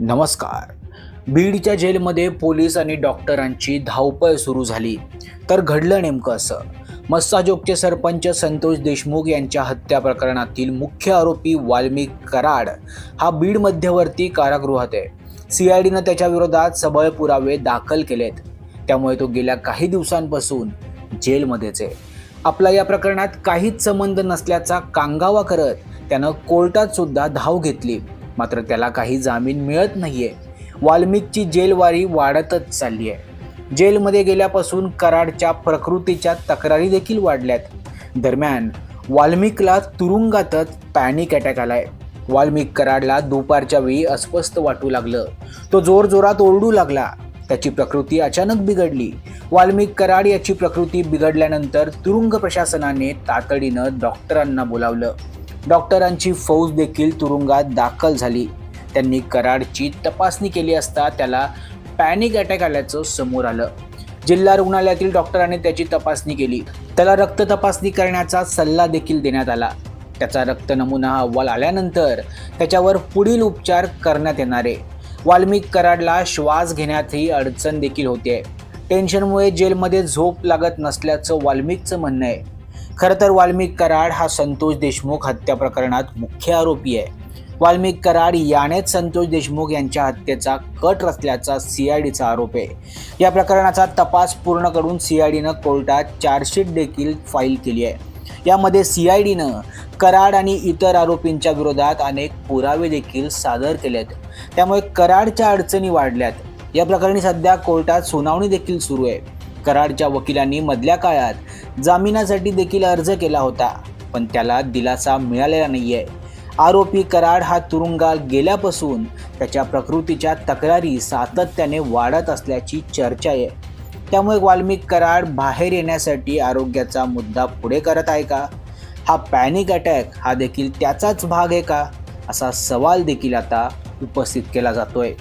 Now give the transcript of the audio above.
नमस्कार. बीडच्या जेलमध्ये पोलीस आणि डॉक्टरांची धावपळ सुरू झाली. तर घडलं नेमकं असं? मस्साजोगचे सरपंच संतोष देशमुख यांच्या हत्या प्रकरणातील मुख्य आरोपी वाल्मिक कराड हा बीड मध्यवर्ती कारागृहात आहे. सी आय डीनं त्याच्या विरोधात सबळ पुरावे दाखल केलेत. त्यामुळे तो गेल्या काही दिवसांपासून जेलमध्येच आहे. आपला या प्रकरणात काहीच संबंध नसल्याचा कांगावा करत त्यानं कोर्टात सुद्धा धाव घेतली. मात्र त्याला काही जामीन मिळत नाहीये. वाल्मिकची जेलवारी वाढतच चालली आहे जेलमध्ये गेल्यापासून कराडच्या प्रकृतीच्या तक्रारी देखील वाढल्यात. दरम्यान वाल्मिकला तुरुंगातच पॅनिक अटॅक आलाय. वाल्मिक कराडला दुपारच्या वेळी अस्वस्थ वाटू लागलं. तो जोरजोरात ओरडू लागला. त्याची प्रकृती अचानक बिघडली. वाल्मिक कराड याची प्रकृती बिघडल्यानंतर तुरुंग प्रशासनाने तातडीनं डॉक्टरांना बोलावलं. डॉक्टरांची फौज देखील तुरुंगात दाखल झाली. त्यांनी कराडची तपासणी केली असता त्याला पॅनिक अटॅक आल्याचं समोर आलं. जिल्हा रुग्णालयातील डॉक्टरांनी त्याची तपासणी केली. त्याला रक्त तपासणी करण्याचा सल्ला देखील देण्यात आला. त्याचा रक्त नमुना अहवाल आल्यानंतर त्याच्यावर पुढील उपचार करण्यात येणार आहे. वाल्मिक कराडला श्वास घेण्यातही अडचण देखील होते टेन्शनमुळे जेलमध्ये झोप लागत नसल्याचं वाल्मिकचं म्हणणं आहे. खरं तर वाल्मिक कराड हा संतोष देशमुख हत्या प्रकरणात मुख्य आरोपी आहे. वाल्मिक कराड यानेच संतोष देशमुख यांच्या हत्येचा कट रचल्याचा सीआयडीचा आरोप आहे. या प्रकरणाचा तपास पूर्ण करून सीआयडीनं कोर्टात चार्जशीट देखील फाईल केली आहे. यामध्ये सी आय डीनं कराड आणि इतर आरोपींच्या विरोधात अनेक पुरावे देखील सादर केलेत. त्यामुळे कराडच्या अडचणी वाढल्यात. या प्रकरणी सध्या कोर्टात सुनावणी देखील सुरू आहे. कराडच्या वकिलांनी मधल्या काळात जामिनासाठी देखील अर्ज केला होता पण त्याला दिलासा मिळालेला नाहीये. आरोपी कराड हा तुरुंगात गेल्यापासून त्याच्या प्रकृतीच्या तक्रारी सातत्याने वाढत असल्याची चर्चा आहे. त्यामुळे वाल्मिक कराड बाहेर येण्यासाठी आरोग्याचा मुद्दा पुढे करत आहे का? हा पॅनिक अटॅक हा देखील त्याचाच भाग आहे का? असा सवाल देखील आता उपस्थित केला जातोय.